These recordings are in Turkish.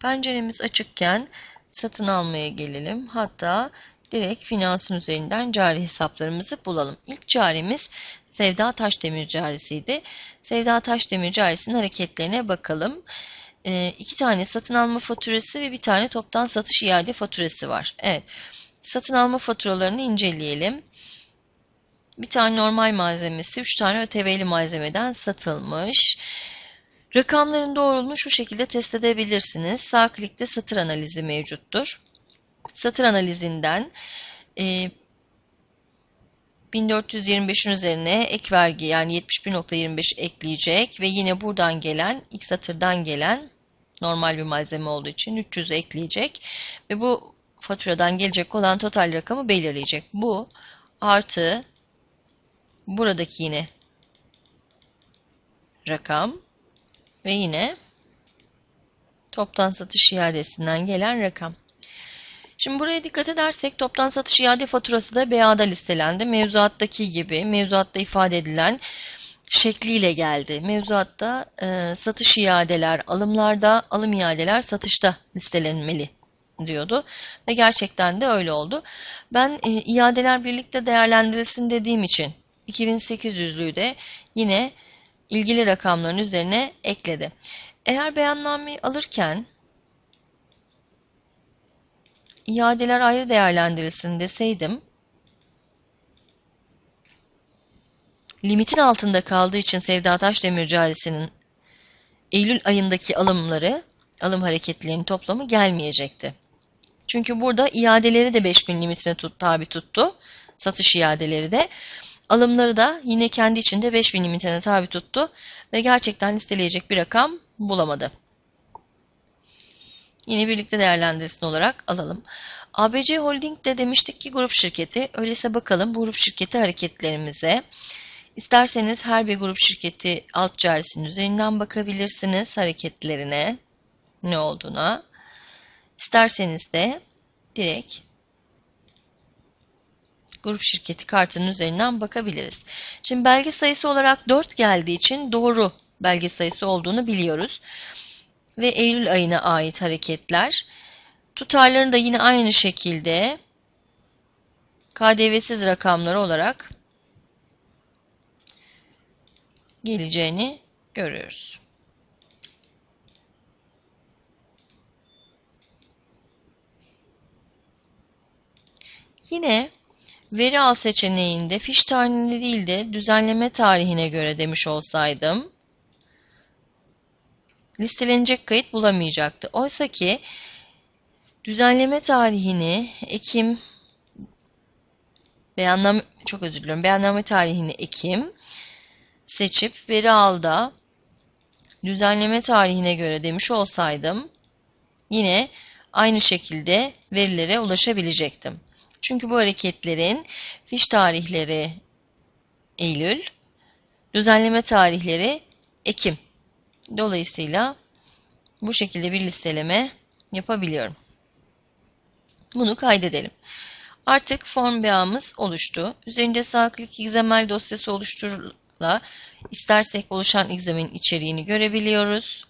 Penceremiz açıkken satın almaya gelelim. Hatta direkt finansın üzerinden cari hesaplarımızı bulalım. İlk carimiz Sevda Taşdemir carisiydi. Sevda Taşdemir carisinin hareketlerine bakalım. E, iki tane satın alma faturası ve bir tane toptan satış iade faturası var. Evet. Satın alma faturalarını inceleyelim. Bir tane normal malzemesi, üç tane ÖTV'li malzemeden satılmış. Rakamların doğruluğunu şu şekilde test edebilirsiniz. Sağ klikte satır analizi mevcuttur. Satır analizinden e, 1425'in üzerine ek vergi yani 71.25 ekleyecek ve yine buradan gelen ilk satırdan gelen normal bir malzeme olduğu için 300 ekleyecek ve bu faturadan gelecek olan total rakamı belirleyecek. Bu artı buradaki yine rakam ve yine toptan satış iadesinden gelen rakam. Şimdi buraya dikkat edersek toptan satış iade faturası da BA'da listelendi. Mevzuattaki gibi mevzuatta ifade edilen şekliyle geldi. Mevzuatta e, satış iadeler alımlarda, alım iadeler satışta listelenmeli diyordu ve gerçekten de öyle oldu. Ben e, iadeler birlikte değerlendirilsin dediğim için 2800'lüğü de yine ilgili rakamların üzerine ekledi. Eğer beyanname alırken iadeler ayrı değerlendirilsin deseydim limitin altında kaldığı için Sevda Taşdemir carisinin Eylül ayındaki alımları, alım hareketlerinin toplamı gelmeyecekti. Çünkü burada iadeleri de 5000 limitine tut, tabi tuttu. Satış iadeleri de. Alımları da yine kendi içinde 5000 limitine tabi tuttu ve gerçekten listeleyecek bir rakam bulamadı. Yine birlikte değerlendirsin olarak alalım. ABC Holding de demiştik ki grup şirketi. Öyleyse bakalım bu grup şirketi hareketlerimize. İsterseniz her bir grup şirketi alt carisinin üzerinden bakabilirsiniz hareketlerine ne olduğuna. İsterseniz de direkt grup şirketi kartının üzerinden bakabiliriz. Şimdi belge sayısı olarak 4 geldiği için doğru belge sayısı olduğunu biliyoruz. Ve Eylül ayına ait hareketler. Tutarlarını da yine aynı şekilde KDV'siz rakamları olarak geleceğini görüyoruz. Yine veri al seçeneğinde fiş tarihine değil de düzenleme tarihine göre demiş olsaydım listelenecek kayıt bulamayacaktı. Oysa ki düzenleme tarihini Ekim beyanname çok özür diliyorum. Beyanname tarihini Ekim seçip veri alda düzenleme tarihine göre demiş olsaydım yine aynı şekilde verilere ulaşabilecektim. Çünkü bu hareketlerin fiş tarihleri Eylül, düzenleme tarihleri Ekim. Dolayısıyla bu şekilde bir listeleme yapabiliyorum. Bunu kaydedelim. Artık form BA'mız oluştu. Üzerinde sağ klik XML dosyası oluşturula istersek oluşan XML'in içeriğini görebiliyoruz.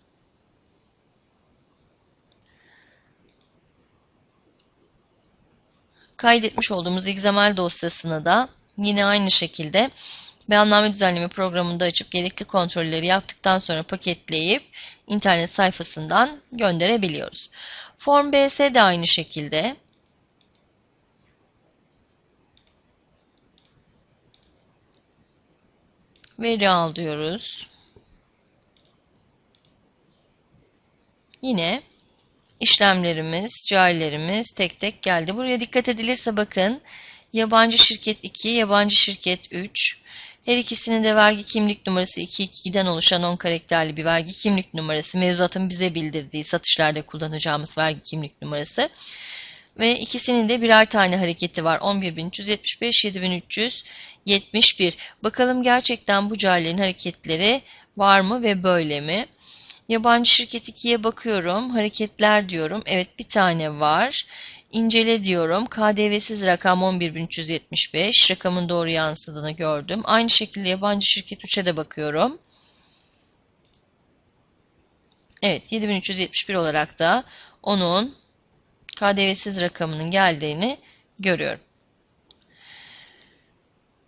Kaydetmiş olduğumuz XML dosyasını da yine aynı şekilde beyanname düzenleme programında açıp gerekli kontrolleri yaptıktan sonra paketleyip internet sayfasından gönderebiliyoruz. Form BS de aynı şekilde. Veri al diyoruz. Yine işlemlerimiz, carilerimiz tek tek geldi. Buraya dikkat edilirse bakın yabancı şirket 2, yabancı şirket 3. Her ikisinin de vergi kimlik numarası 222'den oluşan 10 karakterli bir vergi kimlik numarası. Mevzuatın bize bildirdiği satışlarda kullanacağımız vergi kimlik numarası. Ve ikisinin de birer tane hareketi var. 11.375, 7.371. Bakalım gerçekten bu carilerin hareketleri var mı ve böyle mi? Yabancı şirket 2'ye bakıyorum. Hareketler diyorum. Evet bir tane var. İncele diyorum. KDV'siz rakam 11.375. Rakamın doğru yansıdığını gördüm. Aynı şekilde yabancı şirket 3'e de bakıyorum. Evet 7371 olarak da onun KDV'siz rakamının geldiğini görüyorum.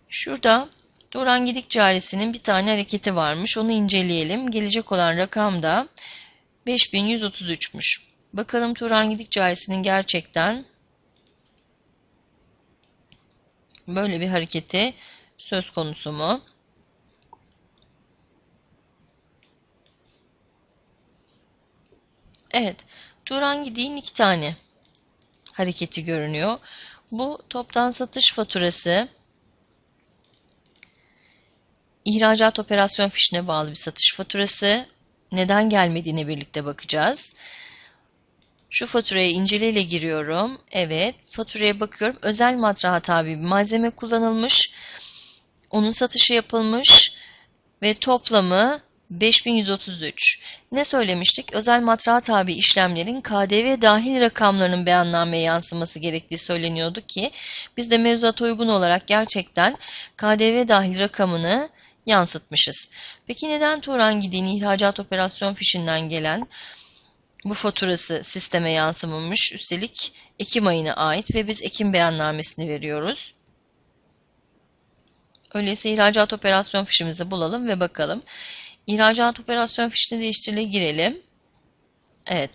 Şurada Duran Gidik Carisi'nin bir tane hareketi varmış. Onu inceleyelim. Gelecek olan rakam da 5133'müş. Bakalım Turan Gidik Carisi'nin gerçekten böyle bir hareketi söz konusu mu? Evet. Turan Gidik'in iki tane hareketi görünüyor. Bu toptan satış faturası ihracat operasyon fişine bağlı bir satış faturası. Neden gelmediğine birlikte bakacağız. Şu faturaya inceleyle giriyorum. Evet, faturaya bakıyorum. Özel matraha tabi bir malzeme kullanılmış. Onun satışı yapılmış ve toplamı 5133. Ne söylemiştik? Özel matraha tabi işlemlerin KDV dahil rakamlarının beyannameye yansıması gerektiği söyleniyordu ki biz de mevzuata uygun olarak gerçekten KDV dahil rakamını yansıtmışız. Peki neden Turan Gidin ihracat operasyon fişinden gelen bu faturası sisteme yansımamış? Üstelik Ekim ayına ait ve biz Ekim beyannamesini veriyoruz. Öyleyse ihracat operasyon fişimizi bulalım ve bakalım. İhracat operasyon fişini değiştirle girelim. Evet.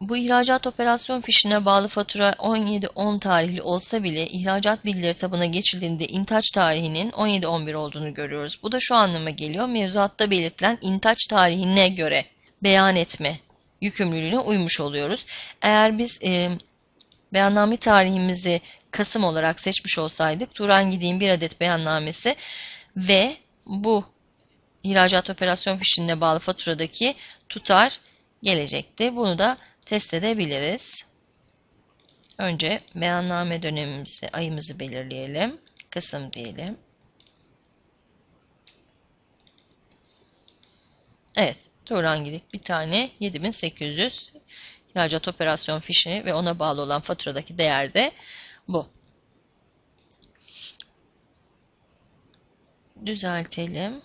Bu ihracat operasyon fişine bağlı fatura 17-10 tarihli olsa bile ihracat bilgileri tabına geçildiğinde intaç tarihinin 17-11 olduğunu görüyoruz. Bu da şu anlama geliyor. Mevzuatta belirtilen intaç tarihine göre beyan etme yükümlülüğüne uymuş oluyoruz. Eğer biz e, beyanname tarihimizi Kasım olarak seçmiş olsaydık Turan Gidik'in bir adet beyannamesi ve bu ihracat operasyon fişine bağlı faturadaki tutar gelecekti. Bunu da test edebiliriz. Önce beyanname dönemimizi, ayımızı belirleyelim. Kasım diyelim. Evet, Turan Gidik bir tane 7800 ihracat operasyon fişini ve ona bağlı olan faturadaki değer de bu. Düzeltelim.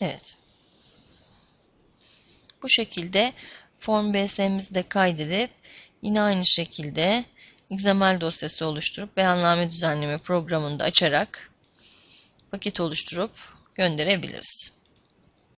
Evet. Bu şekilde form BS'mizi de kaydedip yine aynı şekilde XML dosyası oluşturup beyanname düzenleme programını da açarak paket oluşturup gönderebiliriz.